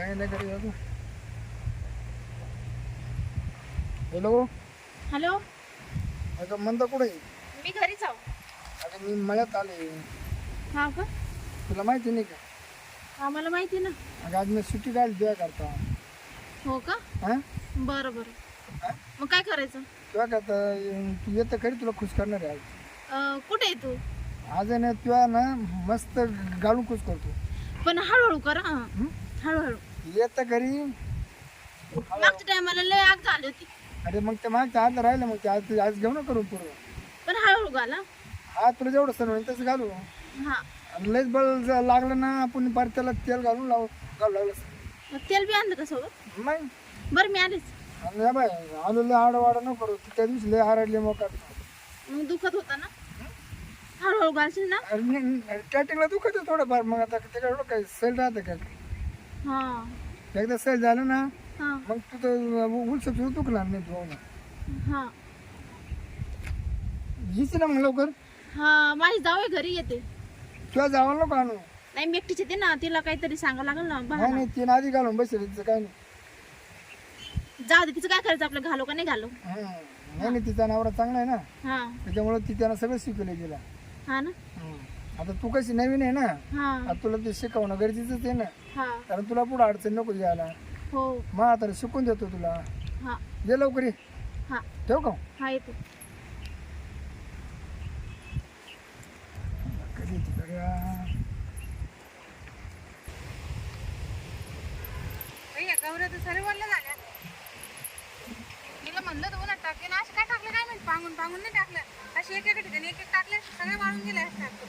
काय नाही करी बाबू. Hello? Hello? अगं म्हणता कुठे मी घरीच आहो. अगं मी मळ्यात आले. हा का? तुला माहिती नाही का? आम्हाला माहिती ना. अगं आज मी सुट्टी काढली तुझ्या करता. हो का? हां? बरं बरं. मग काय करायचं? तुझ्या करता अं, तू येतं खरी तुला खुश करणार आहे आज. अं, कुठे आहे तू? आज आहे ना तुझ्या ना मस्त घालून खुश करतो. पण हळूहळू कर. हं? हळूहळू. येतं घरी. मागच्या टायमाला लय आग झाली होती. अरे मग ते मागच्या आज राहिलं मग ते आज आज घेऊ ना करून पूर्ण पण हळूहळू घाला. हा तुला जेवढं सण होईल तसं घालू. हा. आणि लयच बळ लागलं ना आपण पार त्याला तेल घालून लावू घालू लागलं. मग तेल बी आणलं का सोबत? मग बरं मी आलीच. आणि या बाय आलो लय आडवाडा नको करू. त्या दिवशी लय हाराडले मग मग दुखत होता ना? हळूहळू घालशील ना? कॅटिंगला दुखत थोडंफार. मग आता त्याच्याकडं काय सेल राहतं का? हा एकदा सेल झालं ना हा. मग तू तर उलस तुझं दुखणार नाही तू हा. येते ना मग लवकर? हा माझी जाऊ घरी येते. तुला जावं नको आणू. नाही मी एकटीच येते ना तिला काहीतरी सांगावं लागेल ना नाही बहाणा. नाही तीन आधी घालून बसेल तिचं काय नाही. जाऊ दे तिचं काय करायचं आपलं घालू का नाही घालू. नाही नाही तिचा नवरा चांगला आहे ना. हा. त्याच्यामुळे ती त्यानं सगळं शिकवलं तिला हा ना? हं. आता तू कशी नवीन आहे ना हा. आता तुला ते शिकवणं गरजेचंच आहे ना. हा. कारण तुला पुढे अडचण नको यायला हो. मग आता शिकून देतो तुला. हा. ये लवकर ये. हा. ठेव का? हा येते. कधी तिकडे आ. गौऱ्या तर सरे वल्ल्या झाल्या. तिला म्हणलं तर उन्हात टाकले ना असे काय टाकले? काय माहिती? पांगून पांगून नाही टाकलं. असे एक एक ठिकाणी एक एक टाकले सगळे वाळून गेले असतात.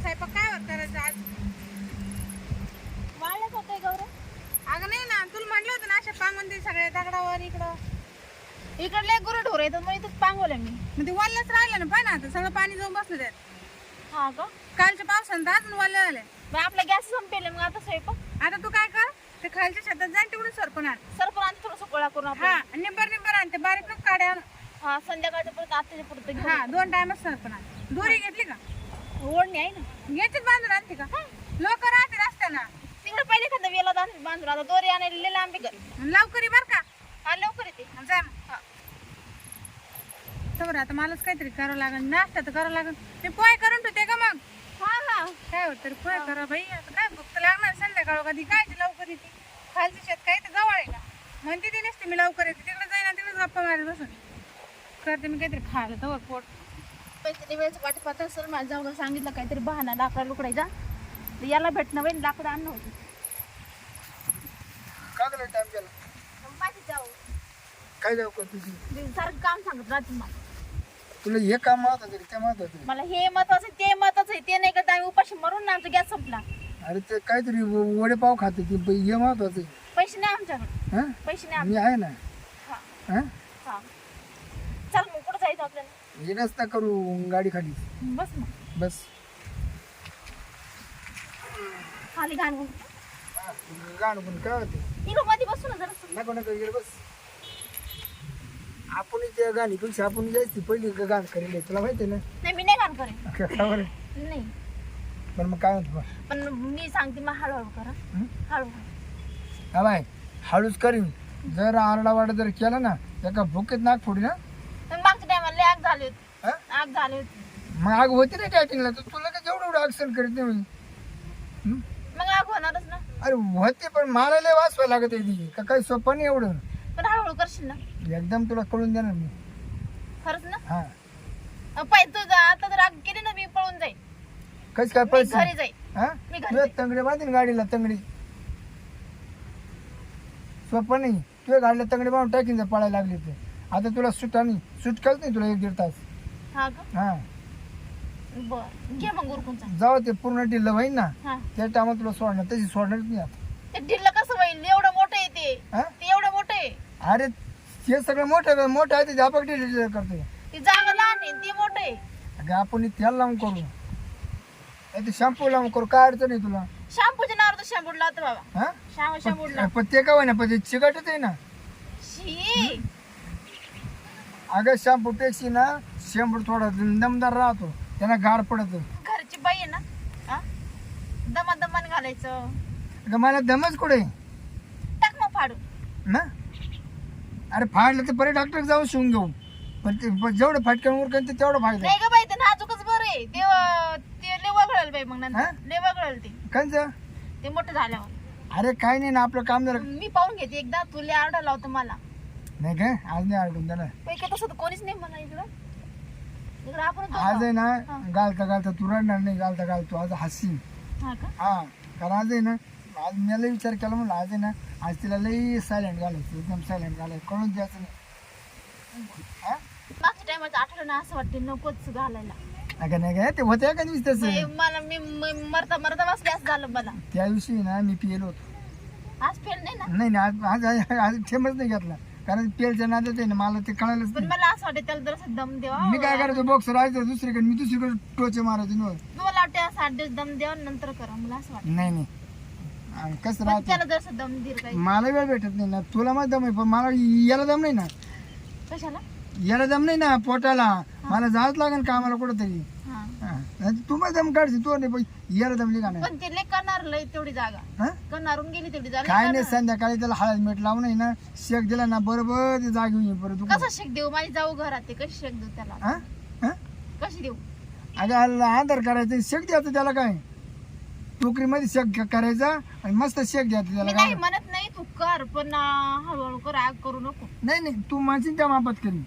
स्वयंपाक काय होत करायचं आज? वाळत होते गौरव. अगं नाही ना तुला म्हणलं होतं ना असे पांगून ते सगळे दगडावर इकडं. इकडले गुरु ढोर येतात मग इथं पांगवलं मी. मग ते वल्लच राहिलं ना ना आता सगळं पाणी जाऊन बसलं त्यात. हा का? कालच्या पावसानं तर अजून वल्ल्या झाले. मग आपला गॅस संपेल मग आता स्वयंपाक? आता तू काय कर ते खालच्या शेतात जाईन तिकडून सरपण आण. सरपण आणते थोडस गोळा करून हा आपण आणि निंबर निंबर आण ते बारीक नको काड्या आण. हा संध्याकाळच्या परत आताच्या परत घेऊन हा दोन टायमच सरपण आण. दोरी घेतली का. ओढणी आहे ना. याच्यात बांधून आणते का? लोक राहते रस्त्याना तिकडे पहिले एखादा वेला बांधून बांधून आता दोरी आणायला लई लांबी कर. लवकर बर का. हा लवकर येते. जा मग. तर आता मलाच काहीतरी करावं लागेल. नाश्ता तर करावं लागेल. मी पोहे करून ठेवते का मग? हा हा. काय होत तरी पोहे करा बाई. आता काय भूक तर लागणार संध्याकाळ कधी? काय ते लवकर येते? खालची शेत काय तर जवळ आहे का? म्हणते ती नसते मी लवकर येते. तिकडे जाईन आणि तिकडे गप्पा मारत बसून. करते मी काहीतरी खायला तर पोट. पैसे वेळेचं वाट पाहत असेल माझ्या जाऊन सांगितलं काहीतरी बहाना लाकडा लुकडायचा. तर याला भेटणं होईल लाकडं आणणं होती. का टाइम केला? माझी जाऊ. काय जाऊ का तुझी? सारखं काम सांगत राहते मला. तुला हे काम महत्वाचं आहे, ते महत्वाचं आहे. मला हे महत्वाचं आहे, ते महत्वाचं आहे ते नाही करता आम्ही उपाशी मरून ना आमचा गॅस संपला. अरे ते काहीतरी व- वडेपाव खाते ते प- हे महत्वाचं आहे. पैसे नाही आमच्याकडे. हं? पैसे नाही मी आहे ना. हा. हं? हा. चल मग कुठं जायचं आपल्याला? हे नसता करू गाडी खाली. बस मग. बस. खाली घाण घेऊन गाणं पण काय होते इकडं मध्ये बसू ना जरा. नको नको इकडे बस. आपण त्या गाणीपेक्षा आपण जायची पहिली ग- गाणं करेल तुला माहिती आहे नाही मी नाही घाण करेन ना का बरं? नाही. पण मग काय म्हणतो पण मी सांगते मग हळूहळू करा. हं? हळूहळू. हा बाय हळूच करीन. जर आरडावाडा जर केला ना एका भुकेत नाक फोडी ना पण मागच्या टायमाला आग झाली होती. हं? आग झाली होती. मग आग होती ना टॅटिंगला तर तुला काय जेवढं एवढं ऍक्शन करीत नाही मी. हं? मग आग होणारच ना. अरे होते पण मला लय वाचवा लागत आहे ती. का काही सोपं नाही एवढं. हळूहळू करशील ना? एकदम तुला कळून देणार मी. खरंच ना? हा. अं, पाय तू जा. आता जर आग केली ना मी पळून जाईल कस काय मी पैसे घरी जाईल हा? मी घरी तुझ्या तंगडे बांधीन गाडीला तंगडी. सोपं नाही. तुझ्या गाडीला तंगडे बांधून टाकीन जर पळायला लागली ते आता तुला सुटा नाही सुटकाच नाही तुला एक दीड तास. हा का? हा. बर. घे मग उरकूनचा जाऊ ते पूर्ण ढिल्लं होईन ना. हा. त्या टायमात तुला सोडणार तशी सोडणारच नाही आता. ते ढिल्ल कसं होईल? एवढं मोठं आहे ते. हा? ते एवढं अरे ते सगळं मोठं मोठं आहे ते झापक करते ती जागा लहान आहे ते मोठं आहे. अगं आपण तेल लावून करू. ते शॅम्पू लावून करू काय अडचण आहे तुला? शॅम्पूच्या नावावर तर शॅम्पू लावतो बाबा. हा? शॅम्पू पण पण ते काय ना पण ते चिकटच आहे ना. शी! अगं शॅम्पू पेक्षी ना शॅम्पू थोडा दमदार राहतो. त्यांना गार पडत. घरची बाई आहे ना? हा? दमा दमान घालायचं. का मला दमच कुठे? टाक मग फाडून. ना? अरे फाडलं तर परत डॉक्टर जाऊन शिवून घेऊ पण ते पण जेवढं फटकन उरकन ते तेवढं फायदा नाही ग बाई ते नाजूकच बरं आहे. ते अं, ते लय वगळल बाई मग हा? नंतर लय वगळल ते. कंच ते मोठं झाल्यावर. अरे काय नाही ना आपलं काम जरा मी पाहून घेते एकदा तुला आरडा लावतो मला. नाही काय आज नाही अडकून त्याला तसं तर कोणीच नाही म्हणा इकडं. इकडं आपण आज आहे ना. घालता घालता तू रडणार नाही घालता घालतो आज हसी हा का? हा कारण आज आहे ना आज मी लई विचार केला म्हणलं आज आहे ना आज तिला लई सायलेंट घालायचं एकदम सायलेंट घालायचं कळून द्यायचं नाही. हा? टायमाचं आठवलं ना असं वाटते नकोच घालायला. अगं नाही काय ते होते का तसं मला मी मी मरता मरता बसले असं झालं मला. त्या दिवशी ना मी पिलो होतो. आज फेल नाही ना? नाही नाही आज आज आज ठेमच नाही घेतला. कारण पेलच्या नादात आहे ना मला ते कळायलाच पण नाही. मला असं वाटतं त्याला जरासं दम द्यावा. मी काय करायचो बॉक्स राहायचो दुसरीकडे मी दुसरीकडे टोचे मारायचो ना. मला वाटतं असं आठ दिवस दम द्यावा नंतर करा मला असं वाटतं नाही नाही. आणि कसं पण राहतं? त्याला जरासं दम दिल काही मला वेळ भेटत नाही ना. तुला मग दम आहे पण मला याला दम नाही ना. कशाला? याला दम नाही ना पोटाला. मला जावंच लागेल कामाला कुठंतरी. हा. हा. नाही तर तू मग दम काढशील तू नाही पण याला दमली का नाही पण ते लय करणार लय तेवढी जागा. हा? करणारून गेली तेवढी जागा काय लय नाही करणार. संध्याकाळी त्याला हळद मीठ लावून आहे ना शेक दिला ना बरोबर ते जागी होईल परत तू कसा शेक देऊ? माझी जाऊ घरात ते कशी शेक देऊ त्याला? हा? हा? कशी देऊ? अगं आला आधार करायचं शेक द्यायचं त्याला काय? टोकरीमध्ये शेक करायचा आणि मस्त शेक द्यायचं मी त्याला नाही म्हणत नाही तू कर पण अं, हळूहळू कर आग करू नको. नाही नाही तू माझी त्या मापात करी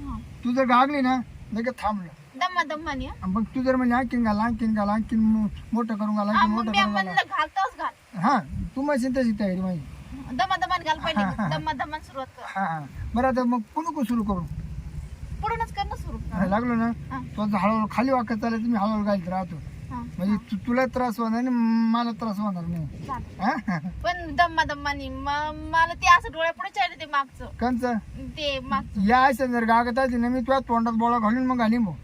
हा. तू जर गागली ना लगेच थांबलं दम्मा दम्मानी हा. आणि मग तू जर म्हणजे आणखीन घाल आणखीन घाल आणखीन मो- मोठं करून घाल हा आणखीन मग मोठं मी करून घाल. म्हणलं घालतोच घाल. हा तू माझी तशी तयारी माझी. दमा दमान घाल पहिले. दम्मा दमान सुरुवात कर. हा हा. बरं आता मग कुणू सुरू करू? पुढूनच कर ना सुरू हा, लागलो ना. हा. तो हळूहळू खाली वाकत चालत मी हळूहळू घालत राहतो. म्हणजे तु- तुला त्रास होणार नाही मला त्रास होणार नाही. हा? पण दम्मा दम्मानी मला ते असं डोळ्या पुढे ते मागचं. कंच ते मागचं. या अशा जर गागत असली ना मी तुझ्या तोंडात बोळा घालून मग घालीन भाऊ.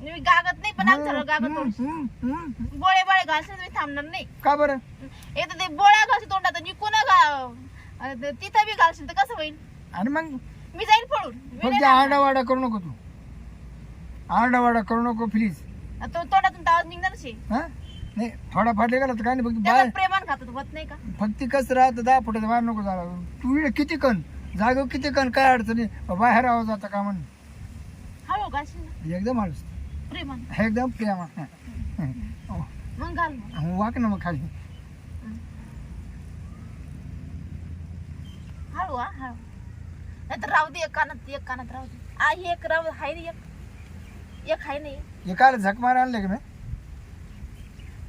मी गागत नाही पण झालं गागत हम्म, हम्म, हम्म. बोळे बोळे घालशील मी थांबणार नाही. का बरं? एक तर ते बोळ्या घालशील तोंडात आणि कोणा घा तिथं बी घालशील तर कसं होईल? आणि मग मी जाईल पळून. मी नाही फक्त आरडावाडा करू नको तू. आरडावाडा करू नको प्लीज. तो तोंडातून आवाज निघणार हा? नाही थोडा फाटले गेला तर काय नाही फक्त प्रेमान खात होत नाही का? फक्त कसं राहतं दहा फुटाचं बाहेर नको झाला. तू इकडे किती कण? जागेवर किती कण? काय अडचणी बाहेर आवाज आता का म्हण हळू घालशील ना एकदम हळूस प्रेमान. एकदम प्रेमा मग घाल मग. वाक ना मग खाली. हळू हा हळू. नाही तर राहू दे एक कानात एक कानात राहू दे. आ ही एक राहू हाय रे एक. एक नाही. हे काय झक मार आणले का मी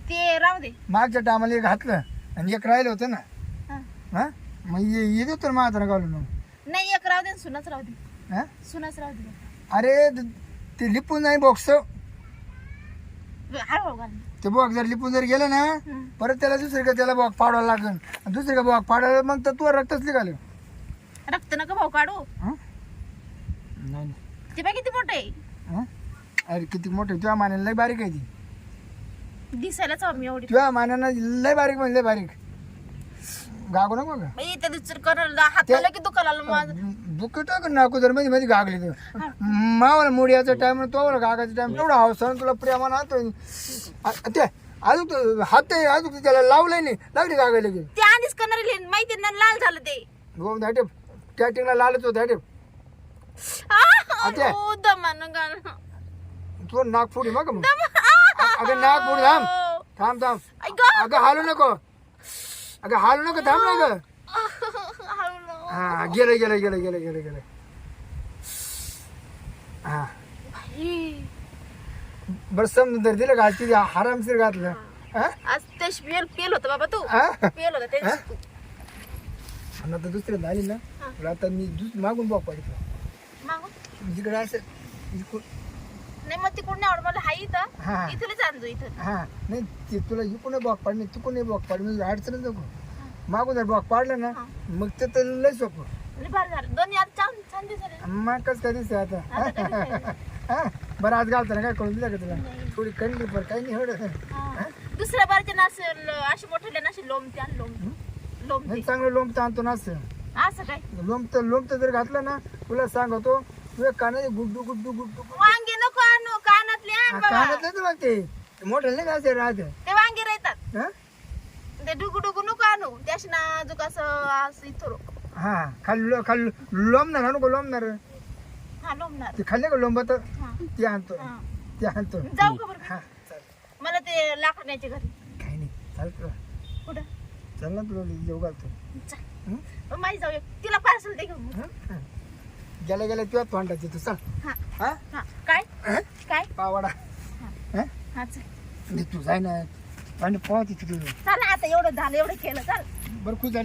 ते राहू दे. मागच्या टायमाला एक घातलं आणि एक राहिलं होतं ना. हा. हा? मग ये ये देतो ना घालून मग. नाही एक राहू दे सुनच राहू दे. हा? सुनच राहू दे. अरे द- ते लिपून नाही बॉक्स घाल. ते बॉक्स जर लिपून जर गेलं ना हम्म. परत त्याला दुसरीकडे त्याला बॉक पाडावं लागेल. आणि दुसरीकडे बॉक पाडायला मग तर तू रक्तच निघालं. रक्त नका भाऊ काढू. हं? नाही. ते बाय किती मोठे हं? अरे किती मोठे तुझ्या मानाने लय बारीक आहे ती. दिसायलाच हवं मी एवढी. तुझ्या मानानं लय बारीक म्हणजे लय बारीक. गागू नको का? बाई त्या दिवशी करायला हात लावला की दुखायला माझं? बुकट नाकू जर मध्ये मध्ये गागली तर मावाला मुडियाचा टाइम तो गागाचा टाइम तेवढा हौसा तुला प्रेमानं आणतो आ- ते अजून तो हात आहे, अजून त्याला लावलंय नाही. लागली गागायला की. ते आधीच करणारे माहिती ना लाल झालं ते. गो धाटे कॅटिंगला लालच होत धाटे आ. अरे, दमानं गाल. तू नाक फोडी मग. अगं नाक फोडी थांब. थांब थांब. अगं हालू नको. अगं हालू नको थांब ना ग. हा गेलं गेलं गेलं गेलं गेलं गेलं. हा. बरं समजून तर दिलं का? तिथे हरामशीर घातलं. हा? आज ते पेल पेल होतं बाबा तू. हा? पेल होतं ते आणि आता दुसऱ्यांदा आली ना आता मी दुस मागून बॉक पाडतो. मागून? जिकडे असं इकडून नाही मग तिकडून नाही आवडत मला हाय हा. इथं इथं हा. नाही ते तुला इकडून बॉक पाडणे तिकडून बॉक पाड म्हणजे अडचणच नको. मागून जर बॉक पाडलं ना मग ते तर लय सोपं. झालं. दोन्ही आता छान छान दिसायला मग कसं काय दिसतंय आता? आता काय दिसायला? हा? बरं आज घालताना काय करून दिलं का तुला? थोडी कंडी पण काही नाही एवढं. हा. दुसऱ्या बारच्या ना असं ल- अशी लोमते आणि लोमते. लोमते. नाही चांगलं लोंबतं आणतो ना असं. असं काय? लोंबतं लोंबतं जर घातलं ना तुला सांगतो तुझ्या कानाने गुड्डू गुड्डू गुड्डू. वांगे कानातले आण मग ते मोठं नाही का असं राहतं? ते वांगे राहतात. हा? ते ते डुगू डुगू नको आणू. त्याशी नाजूक असं असं इथं हा लोंबणार लोंबणार हा लोंबणार ते खाल्ले का लोंबत हा. ते आणतो. हा. ते आणतो. जाऊ का बरं हा चालेल मला ते लाकड न्यायचे घरी. काही नाही. चाल तुला. कुठं? चल ना तुला जेव घालतो. चल. हं? मग माझी जाऊ तिला पार्सल दे घेऊन. हं? हं. गेल्या गेल्या तुझ्या तोंडाची तू सांग हा. हा? हा. काय? काय? पावाडा. दे तू जाय ना. आणि पोहती तिथे चल आता एवढं झालं एवढं केलं चल. बरं खुश झाली.